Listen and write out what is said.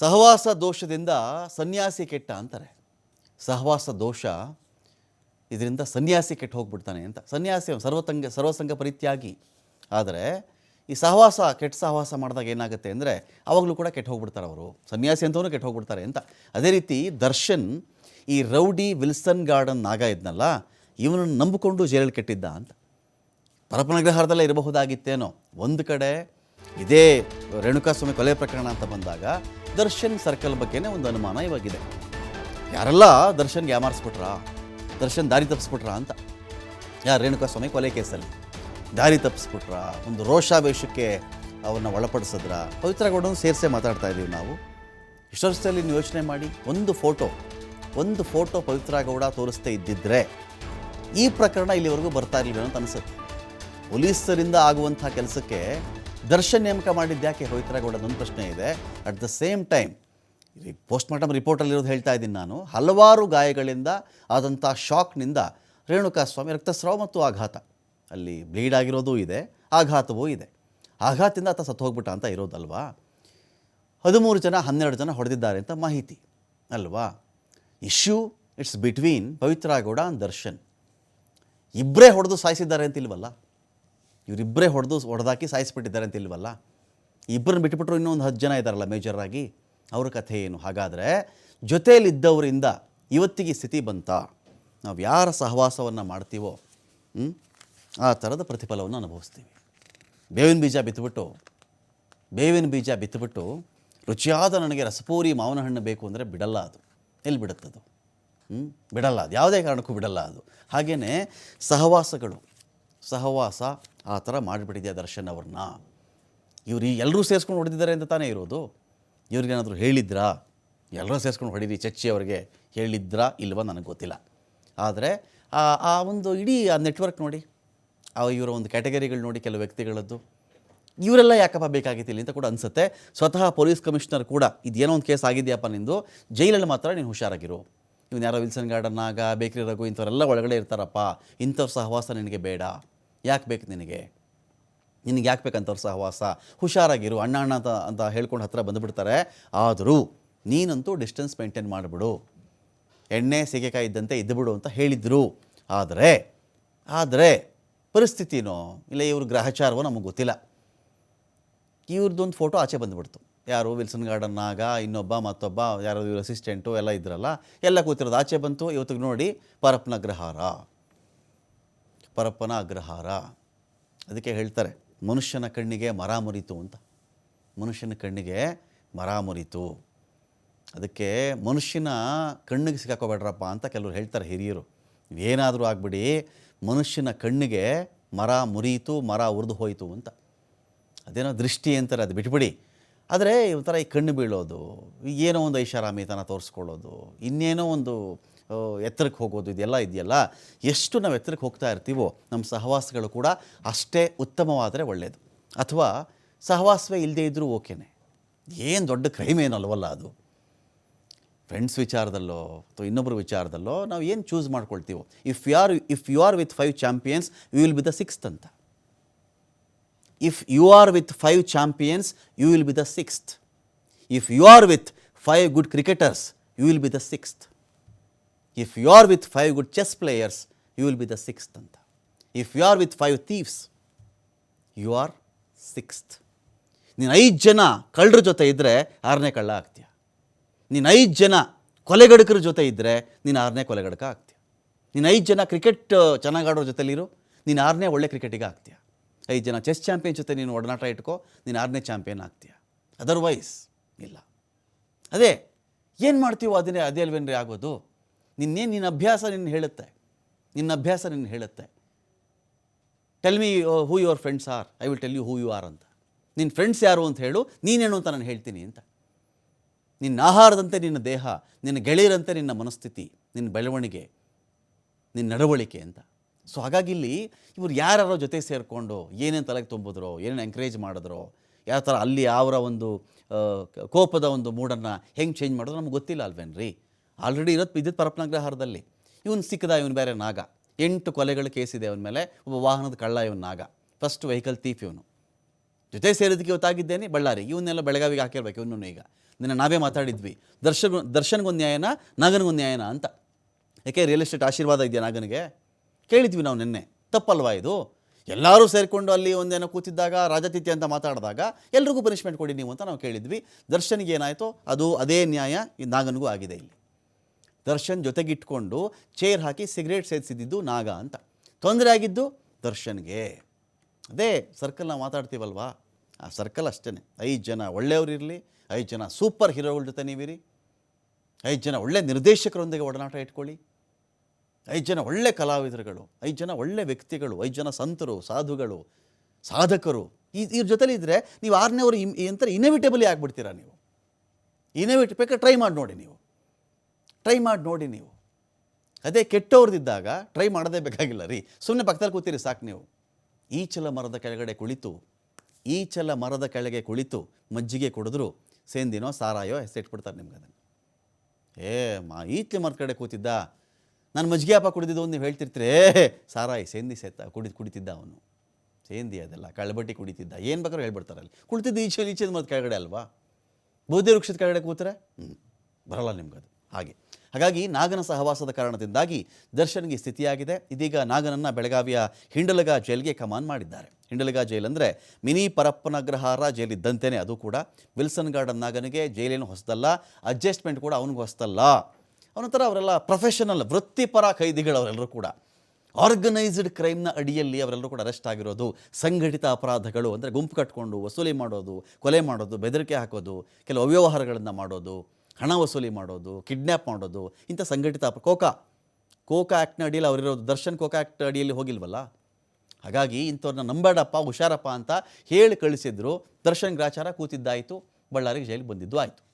ಸಹವಾಸ ದೋಷದಿಂದ ಸನ್ಯಾಸಿ ಕೆಟ್ಟ ಅಂತಾರೆ. ಸಹವಾಸ ದೋಷ ಇದರಿಂದ ಸನ್ಯಾಸಿ ಕೆಟ್ಟು ಹೋಗ್ಬಿಡ್ತಾನೆ ಅಂತ. ಸನ್ಯಾಸಿ ಸರ್ವತಂಗ, ಸರ್ವಸಂಗ ಪರಿತ್ಯಾಗಿ. ಆದರೆ ಈ ಸಹವಾಸ, ಕೆಟ್ಟ ಸಹವಾಸ ಮಾಡಿದಾಗ ಏನಾಗುತ್ತೆ ಅಂದರೆ ಅವಾಗಲೂ ಕೂಡ ಕೆಟ್ಟು ಹೋಗ್ಬಿಡ್ತಾರೆ ಅವರು. ಸನ್ಯಾಸಿ ಅಂತವನು ಕೆಟ್ಟು ಹೋಗ್ಬಿಡ್ತಾರೆ ಅಂತ. ಅದೇ ರೀತಿ ದರ್ಶನ್ ಈ ರೌಡಿ ವಿಲ್ಸನ್ ಗಾರ್ಡನ್ ನಾಗ ಇದ್ನಲ್ಲ ಇವನನ್ನು ನಂಬಿಕೊಂಡು ಜೈಲಲ್ಲಿ ಕೆಟ್ಟಿದ್ದ ಅಂತ. ಪರಪನಗ್ರಹಾರದಲ್ಲೇ ಇರಬಹುದಾಗಿತ್ತೇನೋ. ಒಂದು ಕಡೆ ಇದೇ ರೇಣುಕಾಸ್ವಾಮಿ ಕೊಲೆ ಪ್ರಕರಣ ಅಂತ ಬಂದಾಗ ದರ್ಶನ್ ಸರ್ಕಲ್ ಬಗ್ಗೆನೇ ಒಂದು ಅನುಮಾನ ಇವಾಗಿದೆ. ಯಾರೆಲ್ಲ ದರ್ಶನ್ ಯಾಮಾರಿಸ್ಬಿಟ್ರ? ದರ್ಶನ್ ದಾರಿ ತಪ್ಪಿಸ್ಬಿಟ್ರಾ ಅಂತ? ಯಾರು ರೇಣುಕಾಸ್ವಾಮಿ ಕೊಲೆ ಕೇಸಲ್ಲಿ? ದಾರಿ ತಪ್ಪಿಸ್ಬಿಟ್ರಾ ಒಂದು ರೋಷಾವೇಶಕ್ಕೆ ಅವ್ರನ್ನ ಒಳಪಡಿಸಿದ್ರ? ಪವಿತ್ರಗೌಡನ ಸೇರಿಸೇ ಮಾತಾಡ್ತಾ ಇದ್ದೀವಿ ನಾವು. ಇಷ್ಟೊಷ್ಟಲ್ಲಿ ನೀವು ಯೋಚನೆ ಮಾಡಿ, ಒಂದು ಫೋಟೋ ಒಂದು ಫೋಟೋ ಪವಿತ್ರಗೌಡ ತೋರಿಸ್ತಾ ಇದ್ದಿದ್ರೆ ಈ ಪ್ರಕರಣ ಇಲ್ಲಿವರೆಗೂ ಬರ್ತಾ ಇರಲಿಲ್ಲ ಅಂತ ಅನಿಸುತ್ತೆ. ಪೊಲೀಸರಿಂದ ಆಗುವಂಥ ಕೆಲಸಕ್ಕೆ ದರ್ಶನ್ ನೇಮಕ ಮಾಡಿದ್ಯಾಕೆ ಪವಿತ್ರಗೌಡ ನನ್ನ ಪ್ರಶ್ನೆ ಇದೆ. At the same time post mortem ರಿಪೋರ್ಟಲ್ಲಿರೋದು ಹೇಳ್ತಾ ಇದ್ದೀನಿ ನಾನು. ಹಲವಾರು ಗಾಯಗಳಿಂದ, ಆದಂಥ ಶಾಕ್ನಿಂದ ರೇಣುಕಾಸ್ವಾಮಿ ರಕ್ತಸ್ರಾವ ಮತ್ತು ಆಘಾತ. ಅಲ್ಲಿ ಬ್ಲೀಡ್ ಆಗಿರೋದೂ ಇದೆ, ಆಘಾತವೂ ಇದೆ. ಆಘಾತದಿಂದ ಆತ ಸತ್ತು ಹೋಗ್ಬಿಟ್ಟ ಅಂತ ಇರೋದಲ್ವಾ? ಹದಿಮೂರು ಜನ, ಹನ್ನೆರಡು ಜನ ಹೊಡೆದಿದ್ದಾರೆ ಅಂತ ಮಾಹಿತಿ, ಅಲ್ವಾ? Issue it's between Pavithra Gowda and Darshan. ಇಬ್ಬರೇ ಹೊಡೆದು ಸಾಯಿಸಿದ್ದಾರೆ ಅಂತ ಇಲ್ವಲ್ಲ ಇವರಿಬ್ಬರೇ ಹೊಡೆದು ಹೊಡೆದಾಕಿ ಸಾಯಿಸಿಬಿಟ್ಟಿದ್ದಾರೆ ಅಂತ ಇಲ್ವಲ್ಲ? ಇಬ್ಬರನ್ನ ಬಿಟ್ಬಿಟ್ರು ಇನ್ನೂ ಒಂದು ಹತ್ತು ಜನ ಇದ್ದಾರಲ್ಲ ಮೇಜರಾಗಿ ಅವ್ರ ಕಥೆ ಏನು? ಹಾಗಾದರೆ ಜೊತೆಯಲ್ಲಿದ್ದವರಿಂದ ಇವತ್ತಿಗೆ ಸ್ಥಿತಿ ಬಂತಾ? ನಾವು ಯಾರ ಸಹವಾಸವನ್ನು ಮಾಡ್ತೀವೋ ಆ ಥರದ ಪ್ರತಿಫಲವನ್ನು ಅನುಭವಿಸ್ತೀವಿ. ಬೇವಿನ ಬೀಜ ಬಿತ್ತುಬಿಟ್ಟು ಬೇವಿನ ಬೀಜ ಬಿತ್ತುಬಿಟ್ಟು ರುಚಿಯಾದ ನನಗೆ ರಸಪೂರಿ ಮಾವಿನ ಹಣ್ಣು ಬೇಕು ಅಂದರೆ ಬಿಡಲ್ಲ ಅದು. ಎಲ್ಲಿ ಬಿಡುತ್ತದು? ಹ್ಞೂ ಬಿಡಲ್ಲ ಅದು. ಯಾವುದೇ ಕಾರಣಕ್ಕೂ ಬಿಡಲ್ಲ ಅದು. ಹಾಗೆಯೇ ಸಹವಾಸಗಳು. ಸಹವಾಸ ಆ ಥರ ಮಾಡಿಬಿಟ್ಟಿದೆ ದರ್ಶನ್ ಅವ್ರನ್ನ? ಇವ್ರು ಎಲ್ಲರೂ ಸೇರಿಸ್ಕೊಂಡು ಹೊಡೆದಿದ್ದಾರೆ ಅಂತ ತಾನೇ ಇರೋದು? ಇವ್ರಿಗೇನಾದರೂ ಹೇಳಿದ್ರಾ? ಎಲ್ಲರೂ ಸೇರಿಸ್ಕೊಂಡು ಹೊಡೀರಿ ಚಚ್ಚಿ ಅವರಿಗೆ. ಹೇಳಿದ್ರಾ ಇಲ್ವಾ ನನಗೆ ಗೊತ್ತಿಲ್ಲ. ಆದರೆ ಆ ಆ ಒಂದು ಇಡೀ ಆ ನೆಟ್ವರ್ಕ್ ನೋಡಿ, ಆ ಇವರ ಒಂದು ಕ್ಯಾಟಗರಿಗಳು ನೋಡಿ ಕೆಲವು ವ್ಯಕ್ತಿಗಳದ್ದು, ಇವರೆಲ್ಲ ಯಾಕಪ್ಪ ಬೇಕಾಗಿತ್ತು ಇಲ್ಲಿ ಅಂತ ಕೂಡ ಅನಿಸುತ್ತೆ. ಸ್ವತಃ ಪೊಲೀಸ್ ಕಮಿಷನರ್ ಕೂಡ, ಇದೇನೋ ಒಂದು ಕೇಸ್ ಆಗಿದೆಯಪ್ಪ ನಿಂದು, ಜೈಲಲ್ಲಿ ಮಾತ್ರ ನೀನು ಹುಷಾರಾಗಿರು. ಇವನು ಯಾರೋ ವಿಲ್ಸನ್ ಗಾರ್ಡನ್ ಆಗ ಬೇಕ್ರಿ ರಘು ಇಂಥವರೆಲ್ಲ ಒಳಗಡೆ ಇರ್ತಾರಪ್ಪ. ಇಂಥವ್ರ ಸಹವಾಸ ನಿನಗೆ ಬೇಡ. ಯಾಕೆ ಬೇಕು ನಿನಗೆ? ನಿನಗೆ ಯಾಕೆ ಬೇಕಂಥವ್ರ ಸಹವಾಸ? ಹುಷಾರಾಗಿರು, ಅಣ್ಣ ಅಣ್ಣ ಅಂತ ಅಂತ ಹೇಳ್ಕೊಂಡು ಹತ್ರ ಬಂದುಬಿಡ್ತಾರೆ. ಆದರೂ ನೀನಂತೂ ಡಿಸ್ಟೆನ್ಸ್ ಮೇಂಟೈನ್ ಮಾಡಿಬಿಡು. ಎಣ್ಣೆ, ಸೀಗೆಕಾಯಿ ಇದ್ದಂತೆ ಇದ್ದುಬಿಡು ಅಂತ ಹೇಳಿದರು. ಆದರೆ ಆದರೆ ಪರಿಸ್ಥಿತಿನೋ ಇಲ್ಲ ಇವ್ರ ಗ್ರಹಚಾರವೋ ನಮಗೆ ಗೊತ್ತಿಲ್ಲ. ಇವ್ರದ್ದೊಂದು ಫೋಟೋ ಆಚೆ ಬಂದುಬಿಡ್ತು. ಯಾರು ವಿಲ್ಸನ್ ಗಾರ್ಡನ್ ಆಗ ಇನ್ನೊಬ್ಬ, ಮತ್ತೊಬ್ಬ, ಯಾರೋ ಇವ್ರ ಅಸಿಸ್ಟೆಂಟು ಎಲ್ಲ ಇದ್ರಲ್ಲ, ಎಲ್ಲ ಕೂತಿರೋದು ಆಚೆ ಬಂತು, ಇವತ್ತಿಗೆ ನೋಡಿ ಪರಪ್ಪನ ಅಗ್ರಹಾರ. ಪರಪ್ಪನ ಅಗ್ರಹಾರ. ಅದಕ್ಕೆ ಹೇಳ್ತಾರೆ, ಮನುಷ್ಯನ ಕಣ್ಣಿಗೆ ಮರ ಮುರಿತು ಅಂತ. ಮನುಷ್ಯನ ಕಣ್ಣಿಗೆ ಮರ ಮುರಿತು. ಅದಕ್ಕೆ ಮನುಷ್ಯನ ಕಣ್ಣಿಗೆ ಸಿಕ್ಕಾಕೋಬೇಡ್ರಪ್ಪ ಅಂತ ಕೆಲವರು ಹೇಳ್ತಾರೆ ಹಿರಿಯರು. ಏನಾದರೂ ಆಗ್ಬಿಡಿ, ಮನುಷ್ಯನ ಕಣ್ಣಿಗೆ ಮರ ಮುರಿಯಿತು ಮರ ಉರಿದು ಹೋಯಿತು ಅಂತ. ಅದೇನೋ ದೃಷ್ಟಿ ಅಂತಾರೆ, ಅದು ಬಿಟ್ಬಿಡಿ. ಆದರೆ ಒಂಥರ ಈ ಕಣ್ಣು ಬೀಳೋದು ಏನೋ ಒಂದು ಐಷಾರಾಮಿತನ ತೋರಿಸ್ಕೊಳ್ಳೋದು, ಇನ್ನೇನೋ ಒಂದು ಎತ್ತರಕ್ಕೆ ಹೋಗೋದು ಇದೆಲ್ಲ ಇದೆಯಲ್ಲ, ಎಷ್ಟು ನಾವು ಎತ್ತರಕ್ಕೆ ಹೋಗ್ತಾ ಇರ್ತೀವೋ, ನಮ್ಮ ಸಹವಾಸಗಳು ಕೂಡ ಅಷ್ಟೇ ಉತ್ತಮವಾದರೆ ಒಳ್ಳೆಯದು ಅಥವಾ ಸಹವಾಸವೇ ಇಲ್ಲದೇ ಇದ್ದರೂ ಓಕೆನೆ. ಏನು ದೊಡ್ಡ ಕ್ರೈಮ್ ಏನಲ್ವಲ್ಲ ಅದು. ಫ್ರೆಂಡ್ಸ್ ವಿಚಾರದಲ್ಲೋ, ಅಥವಾ ಇನ್ನೊಬ್ಬರ ವಿಚಾರದಲ್ಲೋ, ನಾವು ಏನು choose ಮಾಡ್ಕೊಳ್ತೀವೋ. If you are if you are with five champions you will be the sixth ಅಂತ. If you are with five champions you will be the sixth if you are with five good cricketers you will be the sixth if you are with five good chess players you will be the sixth ಅಂತ if you are with five thieves you are sixth ನೀನು ಐದು ಜನ ಕಳ್ಳರ ಜೊತೆ ಇದ್ದರೆ ಆರನೇ ಕಳ್ಳ ಆಗ್ತೀಯ. ನೀನು ಐದು ಜನ ಕೊಲೆಗಡಕರ ಜೊತೆ ಇದ್ದರೆ ನೀನು ಆರನೇ ಕೊಲೆಗಡಕ ಆಗ್ತೀಯ. ನೀನು ಐದು ಜನ ಕ್ರಿಕೆಟ್ ಚೆನ್ನಾಗಿ ಆಡೋ ಜೊತೆಲಿರು, ನೀನು ಆರನೇ ಒಳ್ಳೆ ಕ್ರಿಕೆಟಿಗೆ ಆಗ್ತೀಯ. ಐದು ಜನ ಚೆಸ್ ಚಾಂಪಿಯನ್ ಜೊತೆ ನೀನು ಒಡನಾಟ ಇಟ್ಕೋ, ನೀನು ಆರನೇ ಚಾಂಪಿಯನ್ ಆಗ್ತೀಯ. ಅದರ್ವೈಸ್ ಇಲ್ಲ. ಅದೇ, ಏನು ಮಾಡ್ತೀವೋ ಅದನ್ನೇ, ಅದೇ ಅಲ್ವೇನ್ರಿ ಆಗೋದು? ನಿನ್ನೇನು ನಿನ್ನ ಅಭ್ಯಾಸ ನಿನ್ನ ಹೇಳುತ್ತೆ. ನಿನ್ನ ಅಭ್ಯಾಸ ನಿನ್ನ ಹೇಳುತ್ತೆ. Tell me who your friends are I will tell you who you are ಅಂತ. ನಿನ್ನ ಫ್ರೆಂಡ್ಸ್ ಯಾರು ಅಂತ ಹೇಳು, ನೀನೇನು ಅಂತ ನಾನು ಹೇಳ್ತೀನಿ ಅಂತ. ನಿನ್ನ ಆಹಾರದಂತೆ ನಿನ್ನ ದೇಹ, ನಿನ್ನ ಗೆಳೆಯರಂತೆ ನಿನ್ನ ಮನಸ್ಥಿತಿ, ನಿನ್ನ ಬೆಳವಣಿಗೆ, ನಿನ್ನ ನಡವಳಿಕೆ ಅಂತ. ಸೊ ಹಾಗಾಗಿ ಇಲ್ಲಿ ಇವ್ರು ಯಾರ್ಯಾರೋ ಜೊತೆ ಸೇರಿಕೊಂಡು ಏನೇನು ತಲೆಗೆ ತುಂಬಿದ್ರು, ಏನೇನು ಎಂಕರೇಜ್ ಮಾಡಿದ್ರೋ, ಯಾವ ಥರ ಅಲ್ಲಿ ಅವರ ಒಂದು ಕೋಪದ ಒಂದು ಮೂಡನ್ನು ಹೆಂಗೆ ಚೇಂಜ್ ಮಾಡಿದ್ರು ನಮ್ಗೆ ಗೊತ್ತಿಲ್ಲ ಅಲ್ವೇನ್ರಿ? ಆಲ್ರೆಡಿ ಇರೋದು ವಿದ್ಯುತ್ ಪರಪನಗ್ರಹಾರದಲ್ಲಿ. ಇವನು ಸಿಕ್ಕದ, ಇವನು ಬೇರೆ ನಾಗ. ಎಂಟು ಕೊಲೆಗಳ ಕೇಸಿದೆ ಅವನ ಮೇಲೆ. ಒಬ್ಬ ವಾಹನದ ಕಳ್ಳ ಇವನು ನಾಗ. ಫಸ್ಟ್ ವೆಹಿಕಲ್ ತೀಫ್ ಇವನು. ಜೊತೆ ಸೇರೋದಕ್ಕೆ ಇವತ್ತಾಗಿದ್ದೇನೆ ಬಳ್ಳಾರಿ. ಇವನ್ನೆಲ್ಲ ಬೆಳಗಾವಿಗೆ ಹಾಕಿರ್ಬೇಕು ಇವನು ಈಗ. ನಿನ್ನ ನಾವೇ ಮಾತಾಡಿದ್ವಿ. ದರ್ಶನ್ ದರ್ಶನ್ಗೊಂದು ನ್ಯಾಯನ ನಾಗನಿಗೊಂದು ನ್ಯಾಯನ ಅಂತ. ಯಾಕೆ ರಿಯಲ್ ಎಸ್ಟೇಟ್ ಆಶೀರ್ವಾದ ಇದೆಯಾ ನಾಗನಿಗೆ? ಕೇಳಿದ್ವಿ ನಾವು ನಿನ್ನೆ. ತಪ್ಪಲ್ವಾ ಇದು? ಎಲ್ಲರೂ ಸೇರಿಕೊಂಡು ಅಲ್ಲಿ ಒಂದೇನೋ ಕೂತಿದ್ದಾಗ ರಾಜತಿಥ್ಯ ಅಂತ ಮಾತಾಡಿದಾಗ ಎಲ್ರಿಗೂ ಪನಿಷ್ಮೆಂಟ್ ಕೊಡಿ ನೀವು ಅಂತ ನಾವು ಕೇಳಿದ್ವಿ. ದರ್ಶನ್ಗೆ ಏನಾಯಿತು ಅದು ಅದೇ ನ್ಯಾಯ ಈ ನಾಗನಿಗೂ ಆಗಿದೆ ಇಲ್ಲಿ. ದರ್ಶನ್ ಜೊತೆಗಿಟ್ಕೊಂಡು ಚೇರ್ ಹಾಕಿ ಸಿಗರೇಟ್ ಸೇದಿಸಿದ್ದು ನಾಗ ಅಂತ. ತೊಂದರೆ ಆಗಿದ್ದು ದರ್ಶನ್ಗೆ. ಅದೇ ಸರ್ಕಲ್ ನಾವು ಮಾತಾಡ್ತೀವಲ್ವಾ? ಆ ಸರ್ಕಲ್ ಅಷ್ಟೇ ಐದು ಜನ ಒಳ್ಳೆಯವರಿರಲಿ ಐದು ಜನ ಸೂಪರ್ ಹೀರೋಗಳ ಜೊತೆ ನೀವಿರಿ. ಐದು ಜನ ಒಳ್ಳೆ ನಿರ್ದೇಶಕರೊಂದಿಗೆ ಒಡನಾಟ ಇಟ್ಕೊಳ್ಳಿ. ಐದು ಜನ ಒಳ್ಳೆ ಕಲಾವಿದರುಗಳು, ಐದು ಜನ ಒಳ್ಳೆ ವ್ಯಕ್ತಿಗಳು, ಐದು ಜನ ಸಂತರು, ಸಾಧುಗಳು, ಸಾಧಕರು, ಈ ಇವ್ರ ಜೊತೆಲಿ ಇದ್ದರೆ ನೀವು ಆರನೇವರು ಇಮ್ ಎಂಥರ ಇನೆವಿಟೇಬಲಿ ಆಗಿಬಿಡ್ತೀರಾ ನೀವು. ಇನೆವಿಟ್ ಬೇಕಾದ್ರೆ ಟ್ರೈ ಮಾಡಿ ನೋಡಿ ನೀವು. ಟ್ರೈ ಮಾಡಿ ನೋಡಿ ನೀವು. ಅದೇ ಕೆಟ್ಟವ್ರದ್ದಿದ್ದಾಗ ಟ್ರೈ ಮಾಡೋದೇ ಬೇಕಾಗಿಲ್ಲ ರೀ. ಸುಮ್ಮನೆ ಪಕ್ಕದಲ್ಲಿ ಕೂತೀರಿ ಸಾಕು ನೀವು. ಈಚಲ ಮರದ ಕೆಳಗಡೆ ಕುಳಿತು, ಈಚಲ ಮರದ ಕೆಳಗೆ ಕುಳಿತು ಮಜ್ಜಿಗೆ ಕುಡಿದ್ರು ಸೇಂದಿನೋ ಸಾರಾಯೋ ಹೆಸರಿಟ್ಬಿಡ್ತಾರೆ ನಿಮ್ಗೆ ಅದನ್ನು. ಏ ಮಾ ಈಚಲ ಮರದ ಕಡೆ ಕೂತಿದ್ದ ನಾನು ಮಜ್ಜಿಗೆ ಹಬ್ಬ ಕುಡಿದಿದ್ದು ನೀವು ಹೇಳ್ತಿರ್ತೀರಿ ಸಾರಾಯಿ, ಸೇಂದಿ ಸೇತ ಕುಡಿದು, ಕುಡಿತಿದ್ದ ಅವನು. ಸೇಂದಿ ಅದೆಲ್ಲ, ಕಳ್ಳಬಟ್ಟಿ ಕುಡಿತಿದ್ದ, ಏನು ಬೇಕಾದ್ರು ಹೇಳ್ಬಿಡ್ತಾರೆ ಅಲ್ಲಿ. ಕುಳಿತಿದ್ದು ಈಚೆ ಈಚೆ ಮತ್ತು ಕೆಳಗಡೆ ಅಲ್ವಾ? ಬೋಧಿ ವೃಕ್ಷದ ಕೆಳಗಡೆ ಕೂತರೆ? ಹ್ಞೂ ನಿಮ್ಗೆ ಅದು. ಹಾಗೆ. ಹಾಗಾಗಿ ನಾಗನ ಸಹವಾಸದ ಕಾರಣದಿಂದಾಗಿ ದರ್ಶನ್ಗೆ ಸ್ಥಿತಿಯಾಗಿದೆ. ಇದೀಗ ನಾಗನನ್ನ ಬೆಳಗಾವಿಯ ಹಿಂಡಲಗ ಜೈಲ್ಗೆ ಕಮಾನ್ ಮಾಡಿದ್ದಾರೆ. ಹಿಂಡಲಗ ಜೈಲ್ ಅಂದರೆ ಮಿನಿ ಪರಪ್ಪನಗ್ರಹಾರ ಜೈಲ್ ಇದ್ದಂತೆಯೇ ಅದು ಕೂಡ. ವಿಲ್ಸನ್ ಗಾರ್ಡನ್ ನಾಗನಿಗೆ ಜೈಲೇನು ಹೊಸದಲ್ಲ, ಅಡ್ಜಸ್ಟ್ಮೆಂಟ್ ಕೂಡ ಅವನಿಗೆ ಹೊಸದಲ್ಲ. ಅವನಂತರ ಅವರೆಲ್ಲ ಪ್ರೊಫೆಷನಲ್ ವೃತ್ತಿಪರ ಕೈದಿಗಳು ಅವರೆಲ್ಲರೂ ಕೂಡ ಆರ್ಗನೈಸ್ಡ್ ಕ್ರೈಮ್ನ ಅಡಿಯಲ್ಲಿ ಅವರೆಲ್ಲರೂ ಕೂಡ ಅರೆಸ್ಟ್ ಆಗಿರೋದು, ಸಂಘಟಿತ ಅಪರಾಧಗಳು ಅಂದರೆ ಗುಂಪು ಕಟ್ಕೊಂಡು ವಸೂಲಿ ಮಾಡೋದು, ಕೊಲೆ ಮಾಡೋದು, ಬೆದರಿಕೆ ಹಾಕೋದು, ಕೆಲವು ಅವ್ಯವಹಾರಗಳನ್ನು ಮಾಡೋದು, ಹಣ ವಸೂಲಿ ಮಾಡೋದು ಕಿಡ್ನ್ಯಾಪ್ ಮಾಡೋದು, ಇಂಥ ಸಂಘಟಿತ ಅಪ, ಕೋಕಾ. ಕೋಕಾ ಆ್ಯಕ್ಟ್ನ ಅಡಿಯಲ್ಲಿ ಅವರಿರೋದು, ದರ್ಶನ್ ಕೋಕಾ ಆ್ಯಕ್ಟ್ ಅಡಿಯಲ್ಲಿ ಹೋಗಿಲ್ವಲ್ಲ? ಹಾಗಾಗಿ ಇಂಥವ್ರನ್ನ ನಂಬೇಡಪ್ಪ ಹುಷಾರಪ್ಪ ಅಂತ ಹೇಳಿ ಕಳಿಸಿದ್ರು. ದರ್ಶನ್ ಗ್ರಾಚಾರ ಕೂತಿದ್ದಾಯಿತು, ಬಳ್ಳಾರಿಗೆ ಜೈಲಿಗೆ ಬಂದಿದ್ದು ಆಯಿತು.